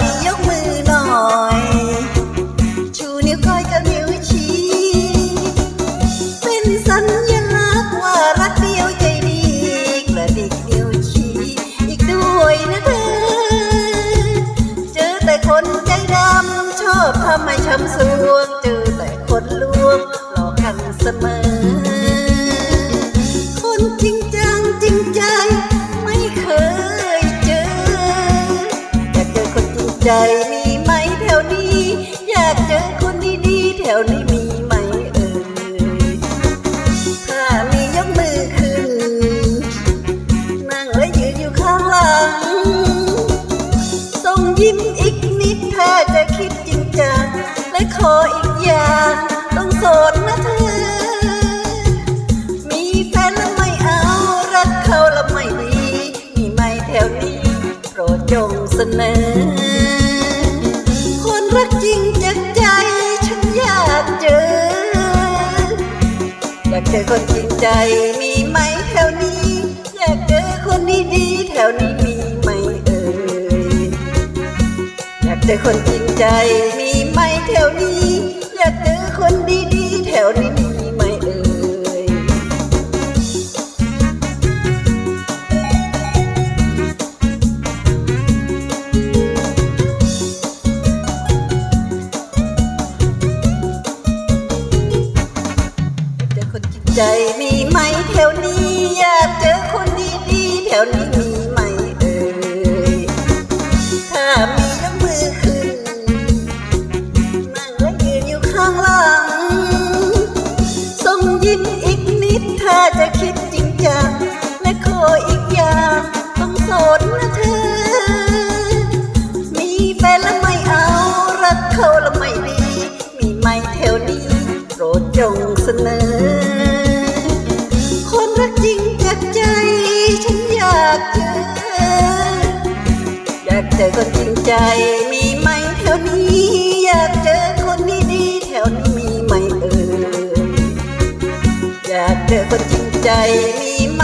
มียกมือหน่อย ชูนิ้วก้อยกับนิ้วชี้ เป็นสัญลักษณ์ว่ารักเดียวใจดีกระดิกนิ้วชี้ อีกด้วยนะเธอ เจอแต่คนใจดำชอบทำให้ช้ำสวง เจอแต่คนลวงหลอกกันเสมอ ใจมีไหมแถวนี้ อยากเจอคนดีๆแถวนี้มีไหมเอ่ยถ้ามียกมือขึ้น นั่งและยืนอยู่ข้างหลังส่งยิ้มอีกนิดถ้าจะคิดจริงจังและขออีกอย่าง ต้องโสดนะเธอ จอคนจริงใจมีไหมแถวนี้ อยากเจอคนดีๆแถวนี้มีไหมเอ่ยอยากเจอคนจริงใจมีไหมแถวนี้ อยากเจอคนดีๆแถวนี้ ใจมีไหมแถวนี้อยากเจอคนดีๆแถวนี้มีไหมเอ่ยถ้ามียกมือขึ้นนั่งและยืนอยู่ข้างหลังส่งยิ้มอีกนิดถ้าจะคิดจริงจังและขออีกอย่างต้องโสดนะเธอ มีแฟนแล้วไม่เอารักเขาแล้วไม่ดี เจอคนจริงใจมีไหมแถวนี้ อยากเจอคนดีๆแถวนี้มีไหมเอ่ยอยากเจอคนจริงใจมีไหม